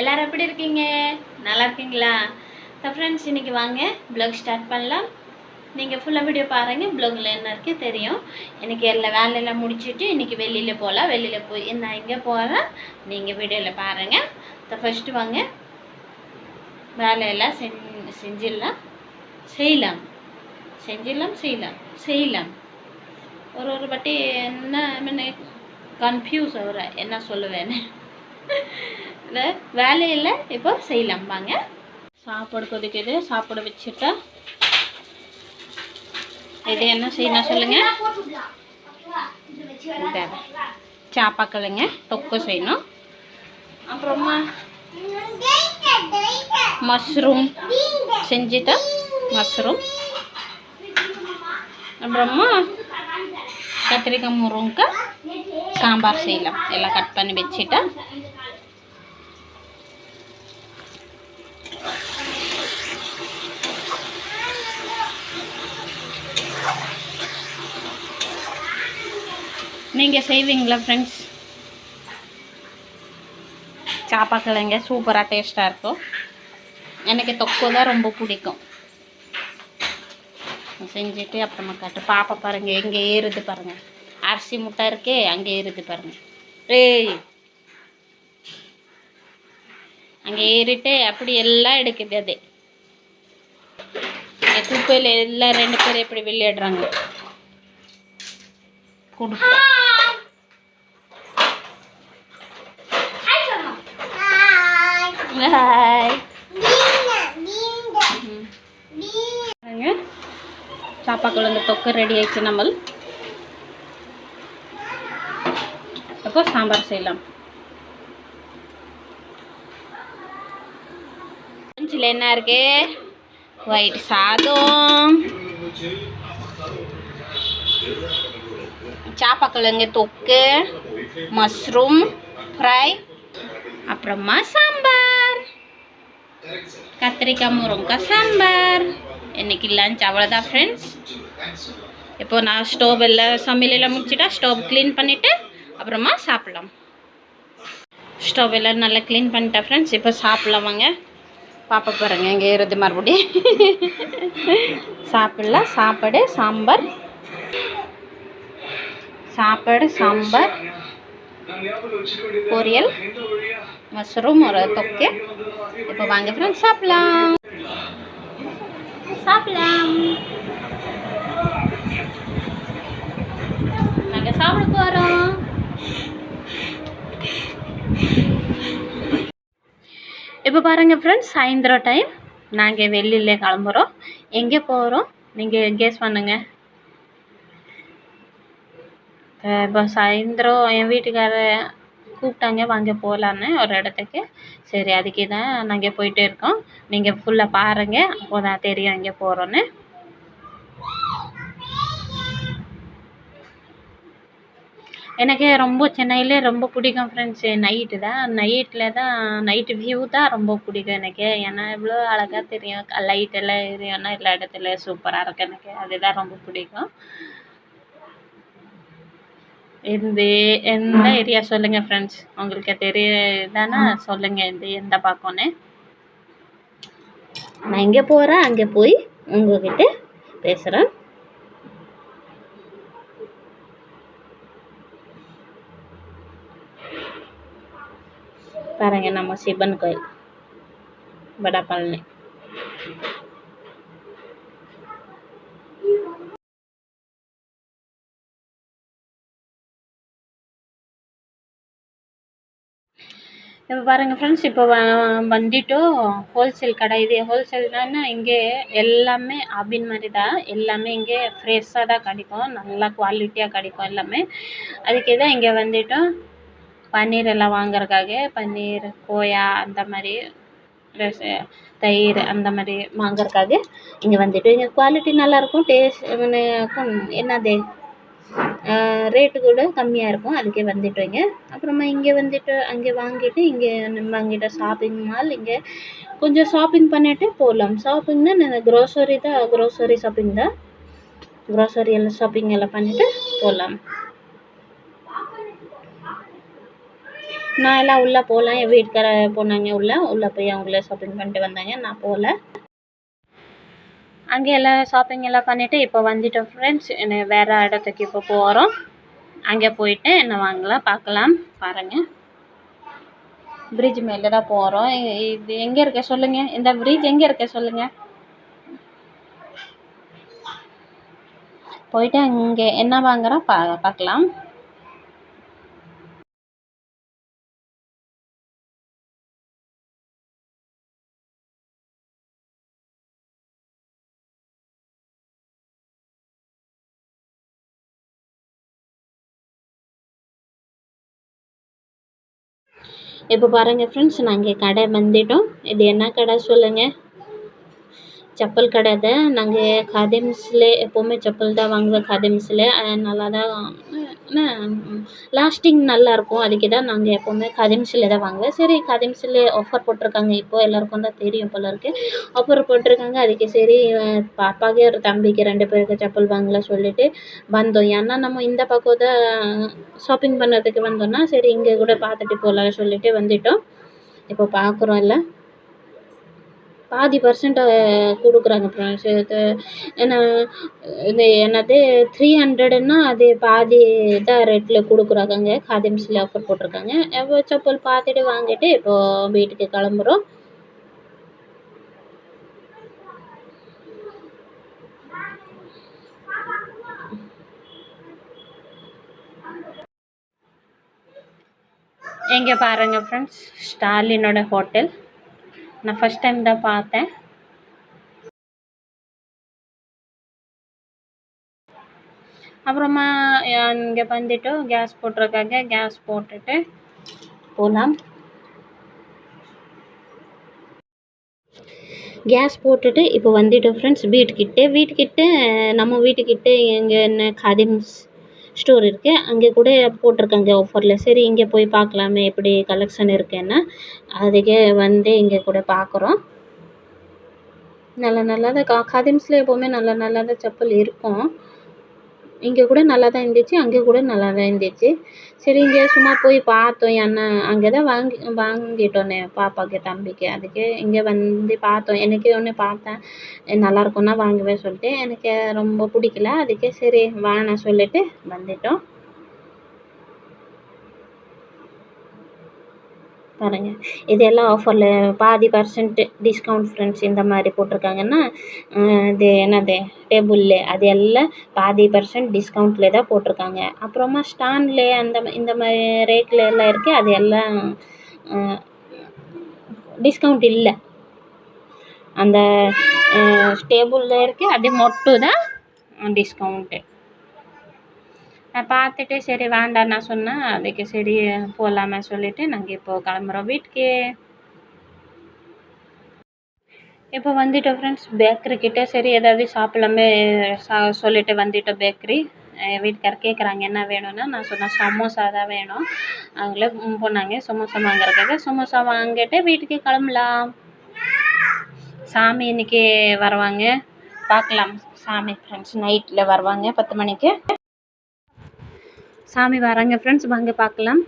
எல்லாரும் எப்படி இருக்கீங்க? நல்லா இருக்கீங்களா? ஸோ ஃப்ரெண்ட்ஸ் இன்றைக்கி வாங்க ப்ளாக் ஸ்டார்ட் பண்ணலாம். நீங்கள் ஃபுல்லாக வீடியோ பாருங்கள் ப்ளாகில் என்ன இருக்கு தெரியும். எனக்கு எல்லா வேலையெல்லாம் முடிச்சுட்டு இன்றைக்கி வெளியில் போகலாம் வெளியில் போய் நான் எங்கே போகிறேன் நீங்கள் வீடியோவில் பாருங்கள் ஸோ ஃபஸ்ட்டு வாங்க வேலையெல்லாம் செஞ் செஞ்சிடலாம். செய்யலாம். செஞ்சிடலாம் செய்யலாம். செய்யலாம். ஒரு ஒரு வாட்டி என்ன முன்ன கன்ஃபியூஸ் ஆகுற? என்ன சொல்லுவேன்னு? இந்த வேலையில் இப்போ செய்யலாம். வாங்க. சாப்பாடு கொதிக்குது. சாப்பாடு வச்சுட்டா இது என்ன செய்யணும் சொல்லுங்க. இந்த சாப்பாக்கிழங்க தொக்கு செய்யணும். அப்புறமா மஷ்ரூம் செஞ்சுட்டா மஷ்ரூம். அப்புறமா கத்திரிக்காய் முருங்கக்காய் சாம்பார் செய்யலாம். எல்லாம் கட் பண்ணி வச்சுட்டா நீங்கள் செய்வீங்களா ஃப்ரெண்ட்ஸ் சாப்பாக்கிழங்க சூப்பராக டேஸ்ட்டாக இருக்கும். எனக்கு தொக்கு தான் ரொம்ப பிடிக்கும். செஞ்சுட்டு அப்புறமா காட்டு. பாப்பா பாருங்கள் எங்கே ஏறுது பாருங்கள் அரிசி முட்டை இருக்கே அங்கே ஏறுது பாருங்கள் ஏய்! அங்கே ஏறிட்டு அப்படி எல்லாம் எடுக்குது அது. குப்பையில் எல்லாம் ரெண்டு பேரும் எப்படி விளையாடுறாங்க? கொடு பாய் சாப்பா குழந்தை தொக்கு ரெடி ஆயிடுச்சு நம்ம. அப்போ சாம்பார் செய்யலாம். லஞ்சில் என்ன இருக்கு? ஒயிட் சாதம். சாப்பாக்கிழங்கு தொக்கு மஷ்ரூம் ஃப்ரை அப்புறமா சாம்பார். கத்திரிக்காய் முருங்கக்காய் சாம்பார். இன்னைக்கு லஞ்ச் அவ்வளோதான் ஃப்ரெண்ட்ஸ் இப்போ நான் ஸ்டோவ் எல்லாம் சமையலெல்லாம் முடிச்சுட்டா ஸ்டோவ் க்ளீன் பண்ணிவிட்டு அப்புறமா சாப்பிட்லாம். ஸ்டவ் எல்லாம் நல்லா க்ளீன் பண்ணிட்டேன் ஃப்ரெண்ட்ஸ் இப்போ சாப்பிட்லாம் வாங்க. பாப்பா பாருங்க இங்கே ஏறுது மறுபடியும். சாப்பிடலாம். சாப்பாடு சாம்பார். சாப்பாடு சாம்பார். பொரியல். மஷ்ரூம் ஒரு தொக்கு. இப்போ வாங்க ஃப்ரெண்ட்ஸ் சாப்பிடலாம். சாப்பிடலாம். நாங்கள் சாப்பிட போகிறோம் இப்போ பாருங்கள் ஃப்ரெண்ட்ஸ் சாயந்தரம் டைம் நாங்கள் வெளியில் கிளம்புறோம். எங்கே போகிறோம் நீங்கள் கேஸ் பண்ணுங்கள் இப்போ சாயந்தரம் என் வீட்டுக்கார கூப்பிட்டாங்க வாங்க போகலான்னு ஒரு இடத்துக்கு. சரி அதுக்கு தான் நாங்கள் போயிட்டே இருக்கோம். நீங்கள் ஃபுல்லாக பாருங்கள் அப்போ தான் தெரியும் எங்கே போகிறோன்னு எனக்கு ரொம்ப சென்னையிலே ரொம்ப பிடிக்கும் ஃப்ரெண்ட்ஸு நைட்டு தான் நைட்டில் தான் நைட்டு வியூ தான் ரொம்ப பிடிக்கும் எனக்கு. ஏன்னா இவ்வளோ அழகாக தெரியும் லைட்டெல்லாம் எரியும்னா எல்லா இடத்துல சூப்பராக இருக்கும் எனக்கு. அதுதான் ரொம்ப பிடிக்கும். இந்த எந்த ஏரியா சொல்லுங்கள் ஃப்ரெண்ட்ஸ் உங்களுக்கு தெரியுதானா சொல்லுங்கள் இந்த எந்த பக்கம்னு நான் எங்கே போகிறேன் அங்கே போய் உங்ககிட்ட பேசுகிறேன் பாருங்க நம்ம சிவன் கோயில் வடபழனி. இப்போ பாருங்கள் ஃப்ரெண்ட்ஸ் இப்போ வந்துட்டோம் ஹோல்சேல் கடை இது ஹோல்சேல்னா இங்கே எல்லாமே ஆபின் மாதிரி தான் எல்லாமே இங்கே ஃப்ரெஷ்ஷாக தான் கிடைக்கும். நல்லா குவாலிட்டியாக கிடைக்கும் எல்லாமே. அதுக்கு தான் இங்கே வந்துட்டோம் பன்னீர் எல்லாம் வாங்குறதுக்காக பன்னீர் கோயா அந்த மாதிரி ப்ளஸ் தயிர் அந்த மாதிரி வாங்குறதுக்காக இங்கே வந்துட்டு இங்கே குவாலிட்டி நல்லாயிருக்கும் டேஸ்ட் என்னது ரேட்டு கூட கம்மியாக இருக்கும். அதுக்கே வந்துட்டோங்க. அப்புறமா இங்கே வந்துட்டு அங்கே வாங்கிட்டு இங்கே நம்ம அங்கிட்ட ஷாப்பிங் மால் இங்கே கொஞ்சம் ஷாப்பிங் பண்ணிட்டு போகலாம் ஷாப்பிங்னா நான் க்ரோசரி தான் க்ரோசரி ஷாப்பிங் தான். க்ரோசரி எல்லாம் ஷாப்பிங் எல்லாம் பண்ணிட்டு போகலாம் நான் எல்லாம் உள்ளே போகலாம் என் வீட்டுக்கார போனாங்க உள்ளே. உள்ளே போய் அவங்கள ஷாப்பிங் பண்ணிட்டு வந்தாங்க. நான் போகல. அங்கே எல்லாம் ஷாப்பிங் எல்லாம் பண்ணிவிட்டு இப்போ வந்துட்டோம் ஃப்ரெண்ட்ஸ் வேறு இடத்துக்கு இப்போ போகிறோம் அங்கே போயிட்டு என்ன வாங்கலாம் பார்க்கலாம். பாருங்கள் பிரிட்ஜ் மேலே தான் போகிறோம் இது எங்கே இருக்க சொல்லுங்கள் இந்த பிரிட்ஜ் எங்கே இருக்க சொல்லுங்கள் போயிட்டு அங்கே என்ன வாங்குகிறோம் பா பார்க்கலாம். இப்போ பாருங்கள் ஃப்ரெண்ட்ஸ் நாங்கள் கடை வந்துட்டோம். இது என்ன கடை சொல்லுங்கள் செப்பல் கடை தான் நாங்கள் காதிம்ஸில் எப்போவுமே செப்பல் தான் வாங்குவேன் காதிம்ஸில் நல்லா தான் லாஸ்டிங் நல்லாயிருக்கும் அதுக்கு தான் நாங்கள் எப்போவுமே காதிம்ஸில் தான் வாங்குவேன் சரி காதிம்ஸில் ஆஃபர் போட்டிருக்காங்க. இப்போது எல்லாருக்கும் தான் தெரியும் போல இருக்குது ஆஃபர் போட்டிருக்காங்க. அதுக்கு சரி பாப்பாவுக்கு ஒரு தம்பிக்கு ரெண்டு பேருக்கு செப்பல் வாங்கலாம் சொல்லிட்டு வந்தோம். ஏன்னா நம்ம இந்த பக்கம் தான் ஷாப்பிங் பண்ணுறதுக்கு வந்தோம்னா சரி இங்கே கூட பார்த்துட்டு போகலாம் சொல்லிட்டு வந்துட்டோம். இப்போ பார்க்குறோம் இல்லை பாதி பர்சன்ட் கொடுக்குறாங்க ஃப்ரெண்ட்ஸ் இது ஏன்னா இது என்னது த்ரீ ஹண்ட்ரடுன்னா அது பாதி தான் ரேட்டில் கொடுக்குறாங்க. காதிம்ஸில் ஆஃபர் போட்டிருக்காங்க. இப்போ செப்பல் பார்த்துட்டு வாங்கிட்டு இப்போது வீட்டுக்கு கிளம்புறோம். இங்கே பாருங்கள் ஃப்ரெண்ட்ஸ் ஸ்டாலினோட ஹோட்டல் நான் ஃபஸ்ட் டைம் தான் பார்த்தேன். அப்புறமா இங்கே வந்துட்டு கேஸ் போட்டிருக்காங்க கேஸ் போட்டுட்டு போகலாம் கேஸ் போட்டுட்டு இப்போ வந்துட்டோம் ஃப்ரெண்ட்ஸ் வீட்டுக்கிட்ட வீட்டுக்கிட்ட நம்ம வீட்டுக்கிட்டே எங்கே என்ன கதிம்ஸ் ஸ்டோர் இருக்குது அங்கே கூட போட்டிருக்காங்க ஆஃபரில் சரி இங்கே போய் பார்க்கலாமே எப்படி கலெக்ஷன் இருக்குதுன்னு அதுக்கே வந்து இங்கே கூட பார்க்குறோம் நல்ல நல்ல தான் கா காதிம்ஸில் எப்போவுமே நல்ல நல்ல தான் செப்பல் இருக்கும் இங்கே கூட நல்லா தான் இருந்துச்சு அங்கே கூட நல்லா தான் இருந்துச்சு. சரி இங்கே சும்மா போய் பார்த்தோம். ஏன்னா அங்கே தான் வாங்கி வாங்கிட்டோன்னே பாப்பாவுக்கு தம்பிக்கு. அதுக்கு இங்கே வந்து பார்த்தோம். எனக்கு ஒன்று பார்த்தேன் நல்லாயிருக்குன்னா வாங்குவேன் சொல்லிட்டு எனக்கு ரொம்ப பிடிக்கல. அதுக்கே சரி வேணாம் சொல்லிட்டு வந்துட்டோம். பாருங்கள் இது எல்லாம் ஆஃபரில் பாதி பர்சன்ட்டு டிஸ்கவுண்ட் ஃப்ரெண்ட்ஸ் இந்த மாதிரி போட்டிருக்காங்கன்னா இது என்னது டேபிளில் அது எல்லாம் பாதி பர்சன்ட் டிஸ்கவுண்ட்டில் தான் போட்டிருக்காங்க. அப்புறமா ஸ்டாண்டில் அந்த இந்த மாதிரி ரேட்டில் எல்லாம் இருக்குது அது எல்லாம் டிஸ்கவுண்ட் இல்லை. அந்த டேபிளில் இருக்குது அது மட்டும் தான் டிஸ்கவுண்ட்டு நான் பார்த்துட்டு சரி வேண்டாம் நான் சொன்னேன் அதுக்கு சரி போகலாமே சொல்லிவிட்டு நாங்கள் இப்போது கிளம்புறோம் வீட்டுக்கு. இப்போ வந்துட்டோம் ஃப்ரெண்ட்ஸ் பேக்கரி கிட்டே சரி ஏதாவது சாப்பிடலாமே சா சொல்லிட்டு வந்துட்டோம் பேக்கரி வீட்டுக்கார் கேட்குறாங்க என்ன வேணும்னா நான் சொன்னேன் சமோசா தான் வேணும். அவங்களே போனாங்க சமோசா வாங்குறதுக்காக சமோசா வாங்கிட்டு வீட்டுக்கு கிளம்பலாம். சாமி இன்னைக்கு வருவாங்க. பார்க்கலாம். சாமி ஃப்ரெண்ட்ஸ் நைட்டில் வருவாங்க பத்து மணிக்கு. சாமி வராங்க. ஃப்ரெண்ட்ஸ் வாங்க பார்க்கலாம்.